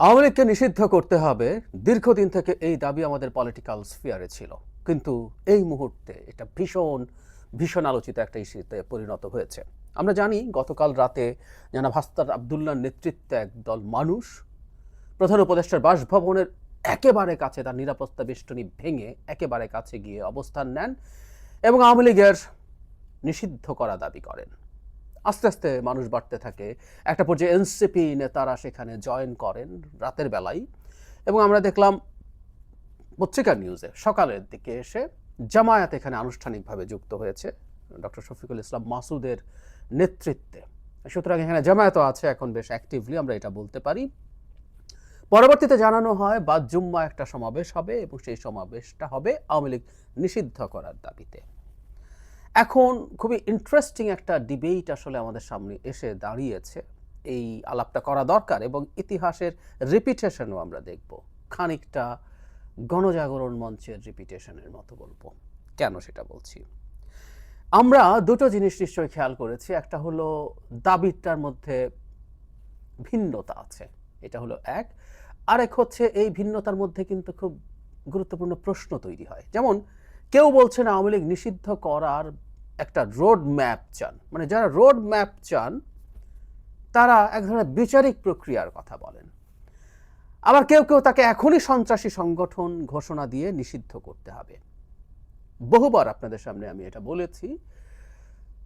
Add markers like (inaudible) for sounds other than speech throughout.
আওয়ামী লীগকে নিষিদ্ধ করতে হবে দীর্ঘদিন থেকে এই দাবি আমাদের পলিটিক্যাল স্ফিয়ারে ছিল। কিন্তু এই মুহূর্তে এটা ভীষণ ভীষণ আলোচিত একটা ইস্যুতে পরিণত হয়েছে। আমরা জানি গতকাল রাতে জানা ভাস্তার আবদুল্লার নেতৃত্বে একদল মানুষ প্রধান উপদেষ্টার বাসভবনের একেবারে কাছে তার নিরাপত্তা বেষ্টনী ভেঙে একেবারে কাছে গিয়ে অবস্থান নেন এবং আওয়ামী লীগের নিষিদ্ধ করা দাবি করেন। আস্তে আস্তে মানুষ বাড়তে থাকে। একটা পর্যায়ে এনসিপি নেতারা সেখানে জয়েন করেন রাতের বেলায় এবং আমরা দেখলাম পত্রিকার নিউজে সকালের দিকে এসে জামায়াত এখানে আনুষ্ঠানিকভাবে যুক্ত হয়েছে ডক্টর শফিকুল ইসলাম মাসুদের নেতৃত্বে। সুতরাং এখানে জামায়াতও আছে, এখন বেশ অ্যাক্টিভলি আমরা এটা বলতে পারি। পরবর্তীতে জানানো হয়, বাদ জুম্মা একটা সমাবেশ হবে এবং সেই সমাবেশটা হবে আওয়ামী লীগ নিষিদ্ধ করার দাবিতে। এখন খুবই ইন্টারেস্টিং একটা ডিবেট আসলে আমাদের সামনে এসে দাঁড়িয়েছে। এই আলাপটা করা দরকার এবং ইতিহাসের রিপিটেশনও আমরা দেখব। খানিকটা গণজাগরণ মঞ্চের রিপিটেশনের মতো বলব। কেন সেটা বলছি? আমরা দুটো জিনিস নিশ্চয়ই খেয়াল করেছি। একটা হলো দাবিটার মধ্যে ভিন্নতা আছে, এটা হলো এক। আরেক হচ্ছে এই ভিন্নতার মধ্যে কিন্তু খুব গুরুত্বপূর্ণ প্রশ্ন তৈরি হয়। যেমন, কেউ বলছেন আওয়ামী লীগ নিষিদ্ধ করার একটা রোড ম্যাপ চান। মানে যারা রোড ম্যাপ চান, তারা এক ধরনের বিচারিক প্রক্রিয়ার কথা বলেন। আবার কেউ কেউ তাকে এখনই সন্ত্রাসী সংগঠন ঘোষণা দিয়ে নিষিদ্ধ করতে হবে। বহুবার আপনাদের সামনে আমি এটা বলেছি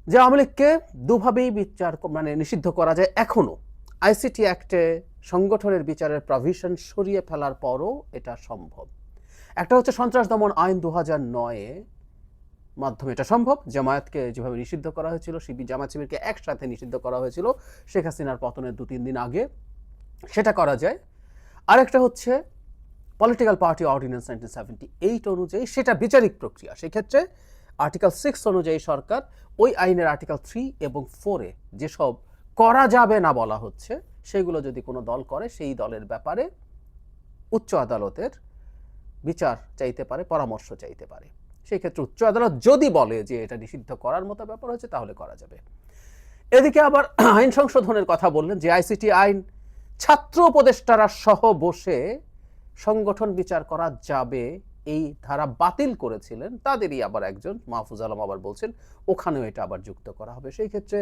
যে আওয়ামী লীগকে দুভাবেই বিচার মানে নিষিদ্ধ করা যায় এখনও। আইসিটি অ্যাক্টে সংগঠনের বিচারের প্রভিশন সরিয়ে ফেলার পরও এটা সম্ভব। একটা হচ্ছে সন্ত্রাস দমন আইন দু হাজার নয়ে মাধ্যমে এটা সম্ভব। জামায়াতকে যেভাবে নিষিদ্ধ করা হয়েছিল শিবির জামায়াত শিবিরকে একসাথে নিষিদ্ধ করা হয়েছিল, শেখ হাসিনার পতনের দু তিন দিন আগে। সেটা করা যায়। আরেকটা হচ্ছে political party ordinance nineteen seventy eight অনুযায়ী সেটা বিচারিক প্রক্রিয়া। সেক্ষেত্রে আর্টিকেল সিক্স অনুযায়ী সরকার ওই আইনের আর্টিকেল থ্রি এবং ফোরে যেসব করা যাবে না বলা হচ্ছে, সেগুলো যদি কোনো দল করে, সেই দলের ব্যাপারে উচ্চ আদালতের বিচার চাইতে পারে, পরামর্শ চাইতে পারে। সেই ক্ষেত্রে উচ্চ আদালত যদি বলে যে এটা নিষিদ্ধ করার মতো ব্যাপার হচ্ছে তাহলে করা যাবে। এদিকে আবার (clears throat) আইন সংশোধনের কথা বললেন যে আইসিটি আইন, ছাত্র উপদেষ্টারা সহ বসে সংগঠন বিচার করা যাবে, এই ধারা বাতিল করেছিলেন। তাদেরই আবার একজন, মাহফুজ আলম আবার বলছেন, ওখানেও এটা আবার যুক্ত করা হবে। সেই ক্ষেত্রে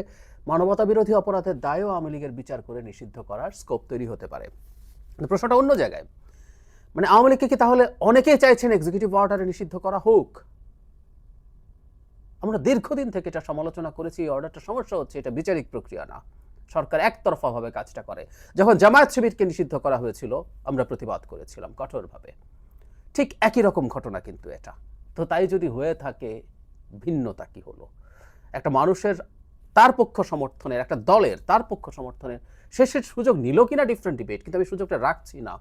মানবতা বিরোধী অপরাধের দায়ও আওয়ামী লীগের বিচার করে নিষিদ্ধ করার স্কোপ তৈরি হতে পারে। প্রশ্নটা অন্য জায়গায়। মানে আওয়ামী লীগকে কি তাহলে অনেকেই চাইছেন এক্সিকিউটিভ অর্ডারে নিষিদ্ধ করা হোক? আমরা দীর্ঘদিন থেকে এটা সমালোচনা করেছি, এই অর্ডারটা সমস্যা হচ্ছে, এটা বিচারিক প্রক্রিয়া না। সরকার একতরফাভাবে কাজটা করে। যখন জামায়াত শিবিরকে নিষিদ্ধ করা হয়েছিল, আমরা প্রতিবাদ করেছিলাম কঠোরভাবে। ঠিক একই রকম ঘটনা কিন্তু এটা। তো তাই যদি হয়ে থাকে, ভিন্নতা কি হলো? একটা মানুষের তার পক্ষ সমর্থনের, একটা দলের তার পক্ষ সমর্থনের শেষের সুযোগ নিল কিনা ডিফারেন্ট ডিবেট কিন্তু আমি সুযোগটা রাখছি না।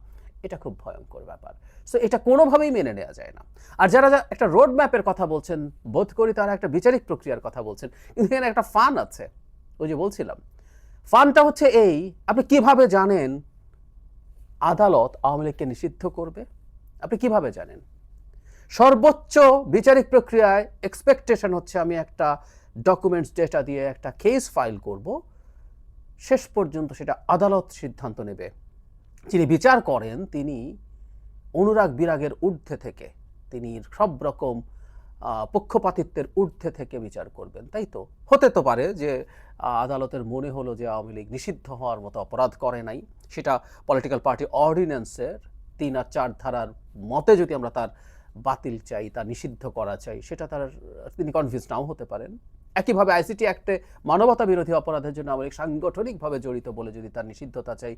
এটা খুব ভয়ঙ্কর ব্যাপার। সো এটা কোনোভাবেই মেনে নেওয়া যায় না। আর যারা একটা রোড ম্যাপের কথা বলছেন, বোধ করি তারা একটা বিচারিক প্রক্রিয়ার কথা বলছেন, কিন্তু এখানে একটা ফান আছে। ওই যে বলছিলাম ফানটা হচ্ছে এই, আপনি কীভাবে জানেন আদালত আওয়ামী লীগকে নিষিদ্ধ করবে? আপনি কীভাবে জানেন? সর্বোচ্চ বিচারিক প্রক্রিয়ায় এক্সপেকটেশন হচ্ছে আমি একটা ডকুমেন্টস ডেটা দিয়ে একটা কেস ফাইল করব। শেষ পর্যন্ত সেটা আদালত সিদ্ধান্ত নেবে। যিনি বিচার করেন, তিনি অনুরাগ বিরাগের ঊর্ধ্বে থেকে, তিনি সব রকম পক্ষপাতিত্বের ঊর্ধ্বে থেকে বিচার করবেন। তাই তো? হতে তো পারে যে আদালতের মনে হলো যে আওয়ামী লীগ নিষিদ্ধ হওয়ার মতো অপরাধ করে নাই। সেটা পলিটিক্যাল পার্টি অর্ডিন্যান্সের তিন আর চার ধারার মতে যদি আমরা তার বাতিল চাই, তা নিষিদ্ধ করা চাই, সেটা তার, তিনি কনভিন্স নাও হতে পারেন। একইভাবে আইসিটি অ্যাক্টে মানবতা বিরোধী অপরাধের জন্য আওয়ামী লীগ সাংগঠনিকভাবে জড়িত বলে যদি তার নিষিদ্ধতা চাই,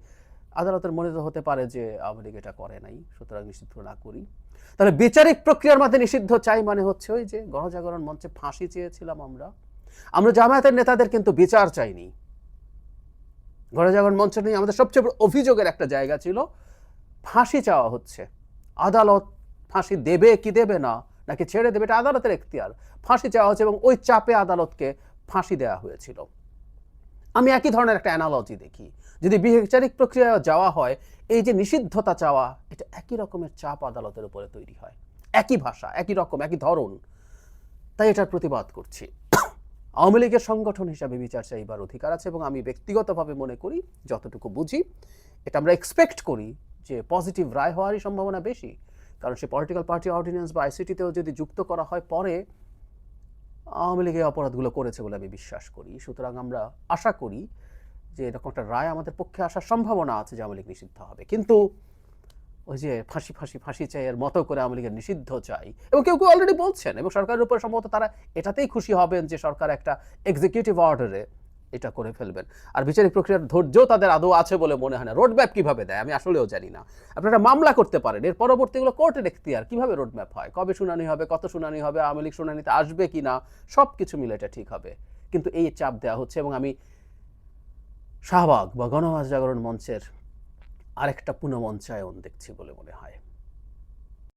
আদালতের মনে হতে পারে যে আওয়ামী লীগ এটা করে নাই, সুতরাং নিষিদ্ধ না করি। তাহলে বিচারিক প্রক্রিয়ার মধ্যে নিষিদ্ধ চাই মানে হচ্ছে ওই যে গণজাগরণ মঞ্চে ফাঁসি চেয়েছিলাম আমরা। আমরা জামায়াতের নেতাদের কিন্তু বিচার চাইনি। গণজাগরণ মঞ্চ নিয়ে আমাদের সবচেয়ে বড় অভিযোগের একটা জায়গা ছিল, ফাঁসি চাওয়া হচ্ছে। আদালত ফাঁসি দেবে কি দেবে না নাকি ছেড়ে দেবে, এটা আদালতের এখতিয়ার। ফাঁসি চাওয়া হচ্ছে এবং ওই চাপে আদালতকে ফাঁসি দেওয়া হয়েছিল। আমি একই ধরনের একটা অ্যানালজি দেখি। যদি বিচারিক প্রক্রিয়ায় যাওয়া হয়, এই যে নিষিদ্ধতা চাওয়া, এটা একই রকমের চাপ আদালতের উপরে তৈরি হয়। একই ভাষা, একই রকম, একই ধরন। তাই এটার প্রতিবাদ করছি। আওয়ামী লীগের সংগঠন হিসাবে বিচার চাইবার অধিকার আছে এবং আমি ব্যক্তিগতভাবে মনে করি, যতটুকু বুঝি, এটা আমরা এক্সপেক্ট করি যে পজিটিভ রায় হওয়ারই সম্ভাবনা বেশি। কারণ সে পলিটিক্যাল পার্টি অর্ডিন্যান্স বা আইসিটিতেও যদি যুক্ত করা হয় পরে আওয়ামী লীগ এই অপরাধগুলো করেছে বলে আমি বিশ্বাস করি। সুতরাং আমরা আশা করি যে এরকম একটা রায় আমাদের পক্ষে আসার সম্ভাবনা আছে যে আওয়ামী লীগ নিষিদ্ধ হবে। কিন্তু ওই যে ফাঁসি ফাঁসি ফাঁসি চাই এর মতো করে আওয়ামী লীগের নিষিদ্ধ চাই এবং কেউ কেউ অলরেডি বলছেন এবং সরকারের উপর সম্ভবত তারা এটাতেই খুশি হবেন যে সরকার একটা এক্সিকিউটিভ অর্ডারে এটা করে ফেলবেন। আর বিচারিক প্রক্রিয়ার ধৈর্য তাদের আদৌ আছে বলে মনে হয় না। রোড ম্যাপ কীভাবে দেয়? আমি আসলেও জানি না। আপনারা মামলা করতে পারেন। এর পরবর্তীগুলো কোর্টের এখতিয়ার কীভাবে রোড ম্যাপ হয়? কবে শুনানি হবে? কত শুনানি হবে? আওয়ামী লীগ শুনানিতে আসবে কি না? সব কিছু মিলে এটা ঠিক হবে। কিন্তু এই চাপ দেওয়া হচ্ছে এবং আমি শাহবাগ বা গণমাস জাগরণ মঞ্চের আরেকটা পুনমঞ্চায়ন দেখছি বলে মনে হয়।